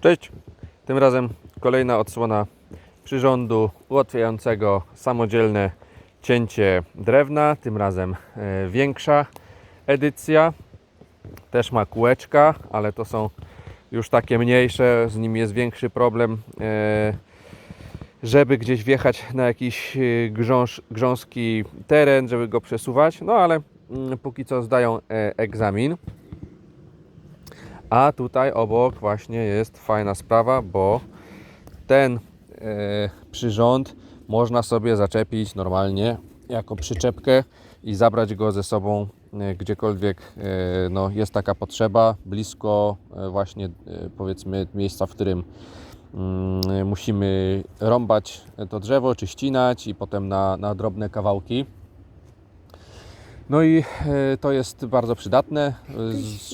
Cześć! Tym razem kolejna odsłona przyrządu ułatwiającego samodzielne cięcie drewna. Tym razem e, większa edycja. Też ma kółeczka, ale to są już takie mniejsze, z nimi jest większy problem. e, Żeby gdzieś wjechać na jakiś e, grząż, grząski teren, żeby go przesuwać. No ale mm, póki co zdają egzamin. A tutaj obok właśnie jest fajna sprawa, bo ten e, przyrząd można sobie zaczepić normalnie jako przyczepkę i zabrać go ze sobą e, gdziekolwiek e, no, jest taka potrzeba, blisko e, właśnie powiedzmy miejsca, w którym mm, musimy rąbać to drzewo czy ścinać i potem na, na drobne kawałki. No i e, to jest bardzo przydatne, e,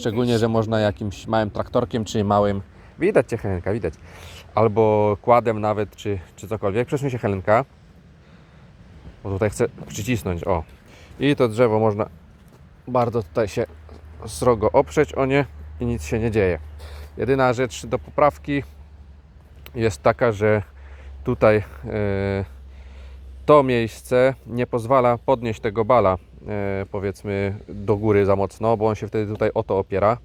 szczególnie, że można jakimś małym traktorkiem czy małym, widać Cię Helenka, widać, albo kładem nawet, czy, czy cokolwiek. Przesuń się Helenka, bo tutaj chcę przycisnąć, o. I to drzewo można bardzo tutaj się srogo oprzeć o nie i nic się nie dzieje. Jedyna rzecz do poprawki jest taka, że tutaj e, to miejsce nie pozwala podnieść tego bala powiedzmy do góry za mocno, bo on się wtedy tutaj o to opiera.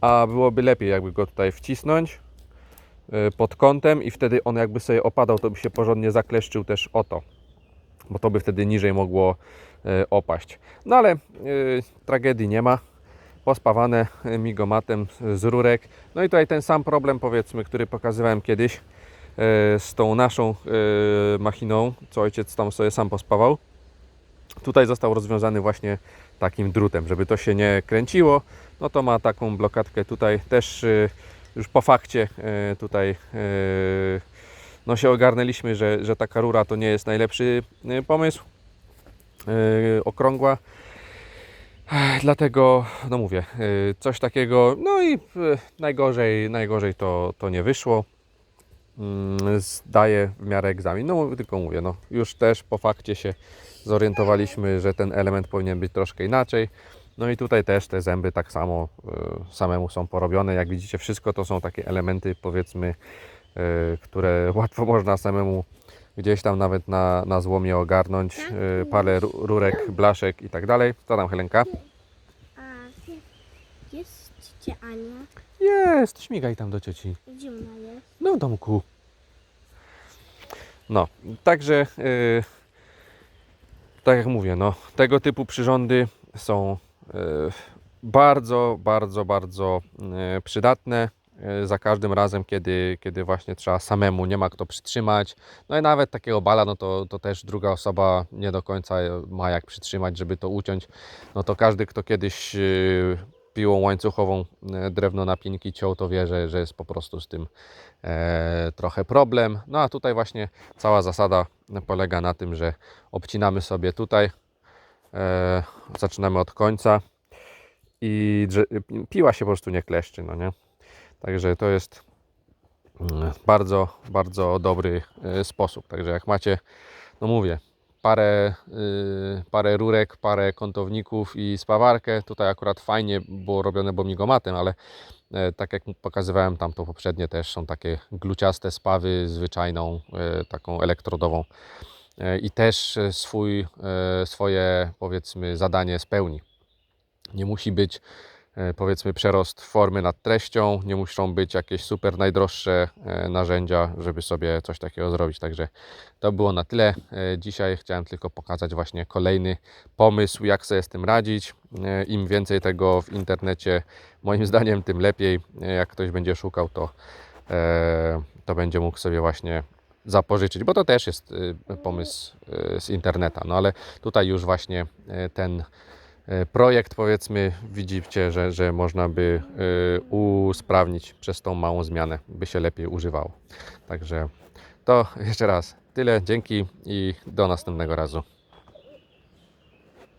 A byłoby lepiej jakby go tutaj wcisnąć e, pod kątem i wtedy on jakby sobie opadał, to by się porządnie zakleszczył też o to, bo to by wtedy niżej mogło e, opaść. No ale e, tragedii nie ma. Pospawane e, migomatem z rurek. No i tutaj ten sam problem powiedzmy, który pokazywałem kiedyś e, z tą naszą e, machiną, co ojciec tam sobie sam pospawał. Tutaj został rozwiązany właśnie takim drutem, żeby to się nie kręciło. No to ma taką blokadkę tutaj też e, już po fakcie e, tutaj e, no się ogarnęliśmy, że, że taka rura to nie jest najlepszy pomysł. Okrągła. Dlatego, no mówię, coś takiego, no i najgorzej, najgorzej to, to nie wyszło mm, zdaję w miarę egzamin. No tylko mówię, no już też po fakcie się zorientowaliśmy, że ten element powinien być troszkę inaczej. No i tutaj też te zęby tak samo y, samemu są porobione. Jak widzicie, wszystko to są takie elementy, powiedzmy, y, które łatwo można samemu gdzieś tam nawet na, na złomie ogarnąć. Y, parę ru- rurek, blaszek i tak dalej. Co tam, Helenka? Jest ciocia Ania. Jest, śmigaj tam do cioci. Gdzie ona? No domku. No, także yy, tak jak mówię, no, tego typu przyrządy są yy, bardzo, bardzo, bardzo yy, przydatne. yy, Za każdym razem, kiedy, kiedy właśnie trzeba samemu, nie ma kto przytrzymać. No i nawet takiego bala, no to, to też druga osoba nie do końca ma jak przytrzymać, żeby to uciąć. No to każdy, kto kiedyś yy, piłą łańcuchową yy, drewno na pinki ciął, to wie, że, że jest po prostu z tym e, trochę problem. No a tutaj właśnie cała zasada polega na tym, że obcinamy sobie tutaj, e, zaczynamy od końca i piła się po prostu nie kleszczy, no nie? Także to jest mm, bardzo, bardzo dobry e, sposób. Także jak macie, no mówię, parę, y, parę rurek, parę kątowników i spawarkę, tutaj akurat fajnie było robione bomigomatem, ale E, Tak jak pokazywałem tam to poprzednie też są takie gluciaste spawy zwyczajną, e, taką elektrodową E, i też swój, swoje powiedzmy zadanie spełni. Nie musi być powiedzmy przerost formy nad treścią, nie muszą być jakieś super najdroższe e, narzędzia, żeby sobie coś takiego zrobić. Także to było na tyle. E, Dzisiaj chciałem tylko pokazać właśnie kolejny pomysł, jak sobie z tym radzić. E, Im więcej tego w internecie, moim zdaniem, tym lepiej. E, Jak ktoś będzie szukał, to, e, to będzie mógł sobie właśnie zapożyczyć, bo to też jest e, pomysł e, z interneta. No ale tutaj już właśnie e, ten e, projekt, powiedzmy, widzicie, że, że można by e, usprawnić przez tą małą zmianę, by się lepiej używało. Także to jeszcze raz tyle, dzięki i do następnego razu.